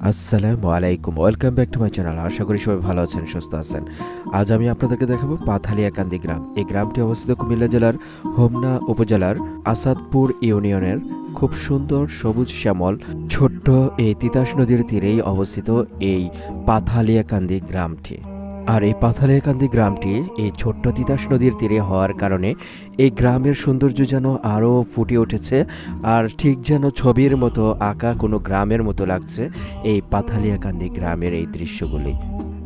আসসালামু আলাইকুম, welcome back to my channel. আশা করি সবাই ভালো আছেন, সুস্থ আছেন। আজ আমি আপনাদেরকে দেখাবো পাথালিয়াকান্দি গ্রাম। এই গ্রামটি অবস্থিত কুমিল্লা জেলার হোমনা উপজেলার আসাদপুর ইউনিয়নের খুব সুন্দর সবুজ শ্যামল ছোট্ট এই তিতাস নদীর তীরেই অবস্থিত এই পাথালিয়াকান্দি গ্রামটি। আর এই পাথালিয়াকান্দি গ্রামটি এই ছোট্ট তিতাস নদীর তীরে হওয়ার কারণে এই গ্রামের সৌন্দর্য যেন আরও ফুটে উঠেছে আর ঠিক যেন ছবির মতো আঁকা কোনো গ্রামের মতো লাগছে এই পাথালিয়াকান্দি গ্রামের এই দৃশ্যগুলি।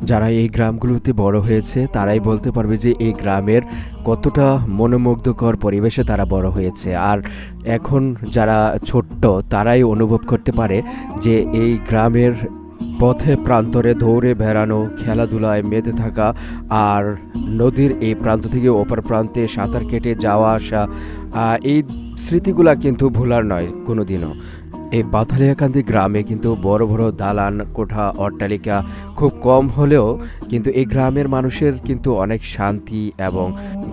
যারা এই গ্রামগুলোতে বড় হয়েছে, তারাই বলতে পারবে যে এই গ্রামের কতটা মনোমুগ্ধকর পরিবেশে তারা বড় হয়েছে। আর এখন যারা ছোট্ট, তারাই অনুভব করতে পারে যে এই গ্রামের পথে প্রান্তরে দৌড়ে বেড়ানো, খেলাধুলায় মেতে থাকা আর নদীর এই প্রান্ত থেকে ওপার প্রান্তে সাঁতার কেটে যাওয়া আসা এই স্মৃতিগুলা কিন্তু ভোলার নয় কোনোদিনও। এই বাথালিয়াকান্দি গ্রামে কিন্তু বড় বড় দালান, কোঠা, অট্টালিকা খুব কম হলেও কিন্তু এই গ্রামের মানুষের কিন্তু অনেক শান্তি এবং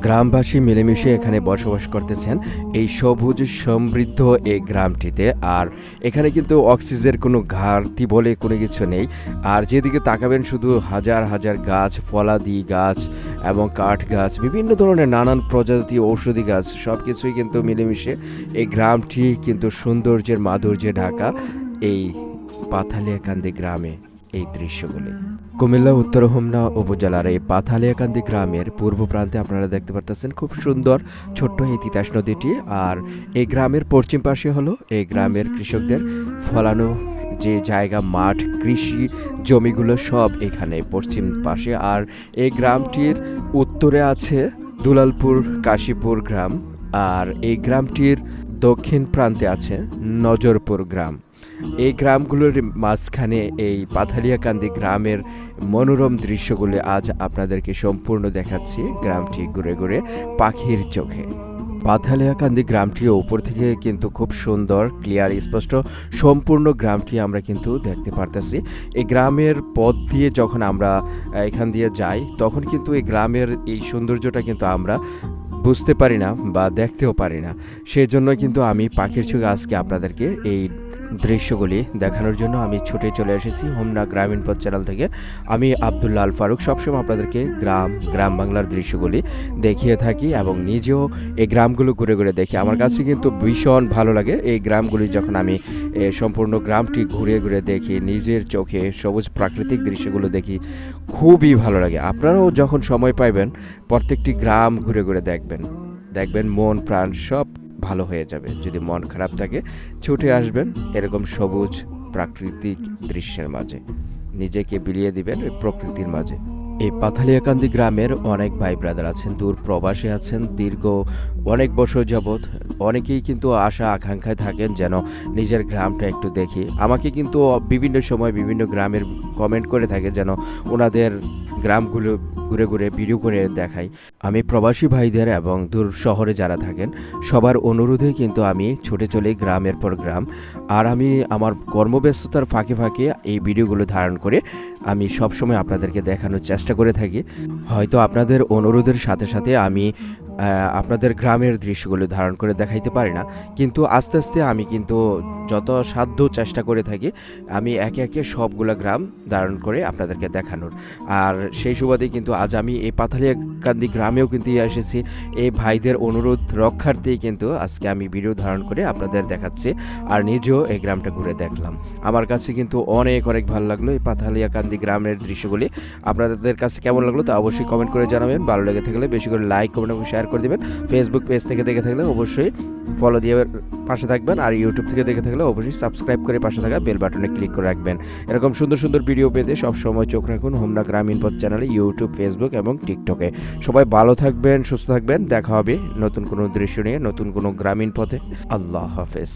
গ্রামবাসী মিলেমিশে এখানে বসবাস করতেছেন। এই সবুজ সমৃদ্ধ এই গ্রামটিতে। আর এখানে কিন্তু অক্সিজেনের কোনো ঘাটতি বলে কোনো কিছু নেই। আর যেদিকে তাকাবেন শুধু হাজার হাজার গাছ, ফলাদি গাছ এবং কাঠ গাছ, বিভিন্ন ধরনের নানান প্রজাতি ঔষধি গাছ সব কিছুই কিন্তু মিলেমিশে এই গ্রামটি কিন্তু সৌন্দর্যের মাধুর্যে ঢাকা, এই পাথালিয়াকান্দি গ্রামে। এই দৃশ্যগুলি। কুমিল্লা, উত্তর হোমনা উপজেলার এই পাথালিয়াকান্দি গ্রামের পূর্ব প্রান্তে আপনারা দেখতে পারতেছেন খুব সুন্দর ছোট্ট এই তিতাস নদীটি। আর এই গ্রামের পশ্চিম পাশে হলো এই গ্রামের কৃষকদের ফলানো যে জায়গা, মাঠ, কৃষি জমিগুলো সব এখানে পশ্চিম পাশে। আর এই গ্রামটির উত্তরে আছে দুলালপুর, কাশীপুর গ্রাম। আর এই গ্রামটির দক্ষিণ প্রান্তে আছে নজরপুর গ্রাম। এই গ্রামগুলোর মাঝখানে এই পাথালিয়াকান্দি গ্রামের মনোরম দৃশ্যগুলো আজ আপনাদেরকে সম্পূর্ণ দেখাচ্ছি। গ্রামটি ঘুরে ঘুরে পাখির চোখে। পাথালিয়াকান্দি গ্রামটি উপর থেকে কিন্তু খুব সুন্দর, ক্লিয়ার, স্পষ্ট, সম্পূর্ণ গ্রামটি আমরা কিন্তু দেখতে পারতেছি। এই গ্রামের পথ দিয়ে যখন আমরা এখান দিয়ে যাই, তখন কিন্তু এই গ্রামের এই সৌন্দর্যটা কিন্তু আমরা বুঝতে পারি না বা দেখতেও পারি না। সেই জন্য কিন্তু আমি পাখির চোখে আজকে আপনাদেরকে এই দৃশ্যগুলি দেখানোর জন্য আমি ছুটে চলে এসেছি হোমনা গ্রামীণ পথ চ্যানেল থেকে। আমি আবদুল্লাহ আল ফারুক, সবসময় আপনাদেরকে গ্রাম গ্রাম বাংলার দৃশ্যগুলি দেখিয়ে থাকি এবং নিজেও এই গ্রামগুলো ঘুরে ঘুরে দেখি। আমার কাছে কিন্তু ভীষণ ভালো লাগে এই গ্রামগুলি যখন আমি সম্পূর্ণ গ্রামটি ঘুরে ঘুরে দেখি, নিজের চোখে সবুজ প্রাকৃতিক দৃশ্যগুলো দেখি, খুবই ভালো লাগে। আপনারাও যখন সময় পাইবেন, প্রত্যেকটি গ্রাম ঘুরে ঘুরে দেখবেন। দেখবেন মন, প্রাণ সব ভালো হয়ে যাবে। যদি মন খারাপ থাকে, ছুটে আসবেন এরকম সবুজ প্রাকৃতিক দৃশ্যের মাঝে। নিজেকে বিলিয়ে দিবেন ওই প্রকৃতির মাঝে। এই পাথালিয়াকান্দি গ্রামের অনেক ভাই ব্রাদার আছেন, দূর প্রবাসে আছেন, দীর্ঘ অনেক বছর যাবৎ অনেকেই কিন্তু আশা আকাঙ্ক্ষায় থাকেন যেন নিজের গ্রামটা একটু দেখি। আমাকে কিন্তু বিভিন্ন সময় বিভিন্ন গ্রামের কমেন্ট করে থাকে যেন ওনাদের গ্রামগুলো ঘুরে ঘুরে ভিডিও করে দেখাই। আমি প্রবাসী ভাইদের এবং দূর শহরে যারা থাকেন, সবার অনুরোধে কিন্তু আমি ছুটে চলি গ্রামের পর গ্রাম। আর আমি আমার কর্মব্যস্ততার ফাঁকে ফাঁকে এই ভিডিওগুলো ধারণ করে আমি সবসময় আপনাদেরকে দেখানোর চেষ্টা করে থাকি। হয়তো আপনাদের অনুরোধের সাথে সাথে আমি আপনাদের গ্রামের দৃশ্যগুলো ধারণ করে দেখাইতে পারি না। কিন্তু আস্তে আস্তে আমি কিন্তু যত সাধ্য চেষ্টা করে থাকি, আমি একে একে সবগুলা গ্রাম ধারণ করে আপনাদেরকে দেখানোর। আর সেই সুবাদে কিন্তু আজ আমি এই পাথালিয়াকান্দি গ্রামেও কিন্তু এসেছি। এই ভাইদের অনুরোধ রক্ষার্থেই কিন্তু আজকে আমি ভিডিও ধারণ করে আপনাদের দেখাচ্ছি আর নিজেও এই গ্রামটা ঘুরে দেখলাম। আমার কাছে কিন্তু অনেক অনেক ভালো লাগল এই পাথালিয়াকান্দি গ্রামের দৃশ্যগুলি। আপনাদের কাছে কেমন লাগল তা অবশ্যই কমেন্ট করে জানাবেন। ভালো লেগে থাকলে বেশি করে লাইক, কমেন্ট এবং শেয়ার করে দেবেন। ফেসবুক পেজ থেকে দেখে থাকলে অবশ্যই ফলো দিয়ে পাশে থাকবেন আর ইউটিউব থেকে দেখে থাকলে অবশ্যই সাবস্ক্রাইব করে পাশে থাকা বেল বাটনে ক্লিক করে রাখবেন। এরকম সুন্দর সুন্দর ভিডিও পেতে সবসময় চোখ রাখুন হোমনা গ্রামীণ পথ চ্যানেলে ইউটিউব ফেসবুক এবং টিকটকে সবাই ভালো থাকবেন, সুস্থ থাকবেন। দেখা হবে নতুন কোনো দৃশ্য নিয়ে, নতুন কোনো গ্রামীণ পথে। আল্লাহ হাফেজ।